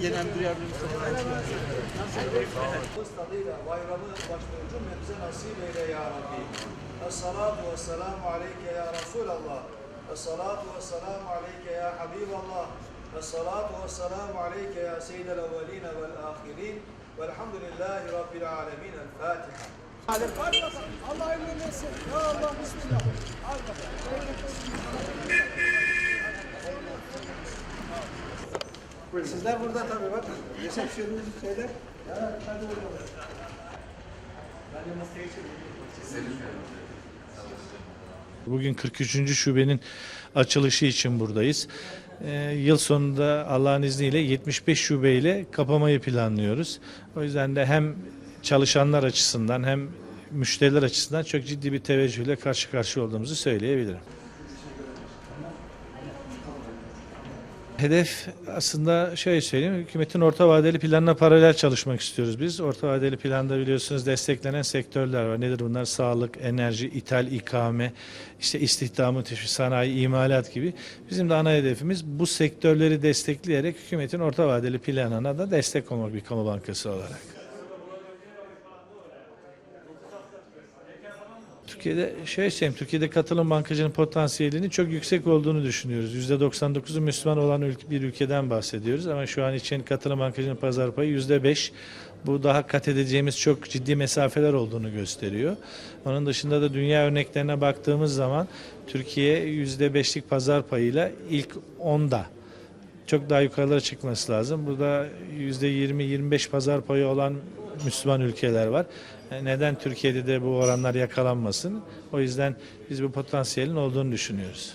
Genel müdür yardımcısı. Tadıyla bayramı başlıyor cümlemize nasip eyle ya Rabbi. Es-salatu ve selamu aleyke ya Resulallah. Es-salatu ve selamu aleyke ya Habiballah. Es-salatu ve selamu aleyke ya seyyidel evveline vel ahirin. Velhamdülillahi Rabbil alemin. El Fatiha. Sizler burada tabii bak. Resepsiyonunuz şeyler. Ya, hadi bakalım. Bugün 43. şubenin açılışı için buradayız. Ee, yıl sonunda Allah'ın izniyle 75 şubeyle kapamayı planlıyoruz. O yüzden de hem çalışanlar açısından hem müşteriler açısından çok ciddi bir teveccühle karşı karşıya olduğumuzu söyleyebilirim. Hedef aslında şöyle söyleyeyim, hükümetin orta vadeli planına paralel çalışmak istiyoruz biz. Orta vadeli planda biliyorsunuz desteklenen sektörler var. Nedir bunlar? Sağlık, enerji, ithal, ikame, işte istihdamı, teşvik, sanayi, imalat gibi. Bizim de ana hedefimiz bu sektörleri destekleyerek hükümetin orta vadeli planına da destek olmak bir kamu bankası olarak. Türkiye'de şöyle söyleyeyim, Türkiye'de katılım bankacının potansiyelinin çok yüksek olduğunu düşünüyoruz. %99'u Müslüman olan bir ülkeden bahsediyoruz ama şu an için katılım bankacının pazar payı %5. Bu daha kat edeceğimiz çok ciddi mesafeler olduğunu gösteriyor. Onun dışında da dünya örneklerine baktığımız zaman Türkiye %5'lik pazar payıyla ilk 10'da çok daha yukarılara çıkması lazım. Burada %20-25 pazar payı olan Müslüman ülkeler var. E, Neden Türkiye'de de bu oranlar yakalanmasın? O yüzden biz bu potansiyelin olduğunu düşünüyoruz.